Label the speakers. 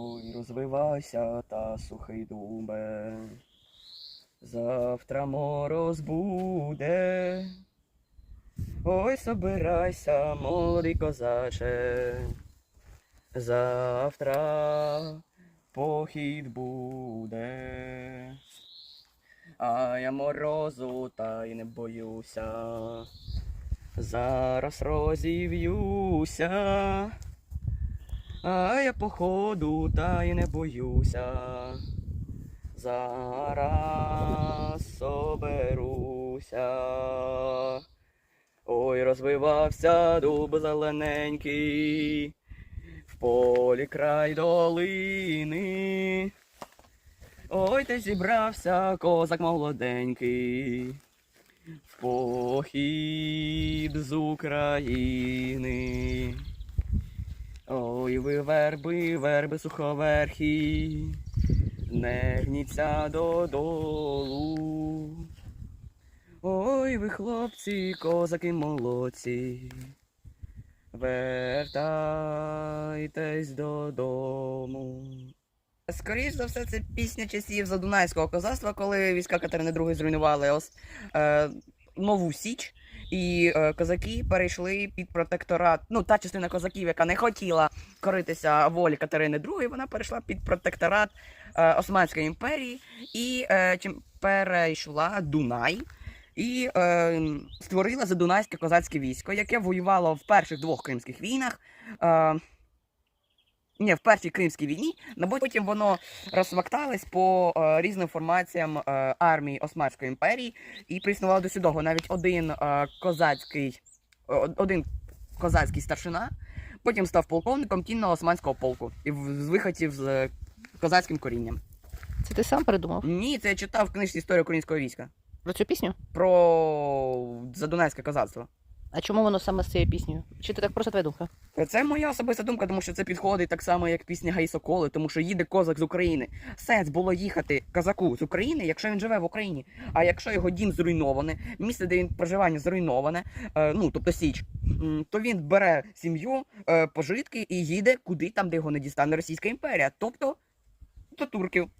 Speaker 1: Ой, розвивайся та сухий дубе. Завтра мороз буде. Ой, собирайся, молодий козаче. Завтра похід буде. А я морозу та й не боюся. Зараз розів'юся. А я походу та й не боюся. Зараз соберуся. Ой, розвивався дуб зелененький, в полі край долини. Ой, ти зібрався козак молоденький, в похід з України. Ой, ви верби, верби суховерхі, не гніться додолу. Ой, ви хлопці, козаки молодці, вертайтесь додому. Скоріш за все, це пісня часів Задунайського козацтва, коли війська Катерини II зруйнували ос, е, нову Січ, і е, козаки перейшли під протекторат. Ну, та частина козаків, яка не хотіла коритися волі Катерини II, вона перейшла під протекторат е, Османської імперії і е, чим перейшла Дунай. І е, створила задунайське козацьке військо, яке воювало в перших двох кримських війнах. Е, ні, в першій Кримській війні, но потім воно розсмакталось по е, різним формаціям е, армії Османської імперії і приіснувало до сюдого навіть один е, козацький, е, один козацький старшина, потім став полковником кінного османського полку і в- з вихотів з е, козацьким корінням.
Speaker 2: Це ти сам придумав?
Speaker 1: Ні, це я читав в книжці Історія українського війська
Speaker 2: Про цю пісню?
Speaker 1: про задунайське козацтво.
Speaker 2: А чому воно саме з цією піснею? Чи ти так просто твоя думка?
Speaker 1: Це моя особиста думка, тому що це підходить так само, як пісня Гай Соколи, тому що їде козак з України. Сенс було їхати козаку з України, якщо він живе в Україні. А якщо його дім зруйноване, місце, де він проживання зруйноване, е, ну тобто Січ, то він бере сім'ю, е, пожитки і їде куди там, де його не дістане Російська імперія, тобто до турків.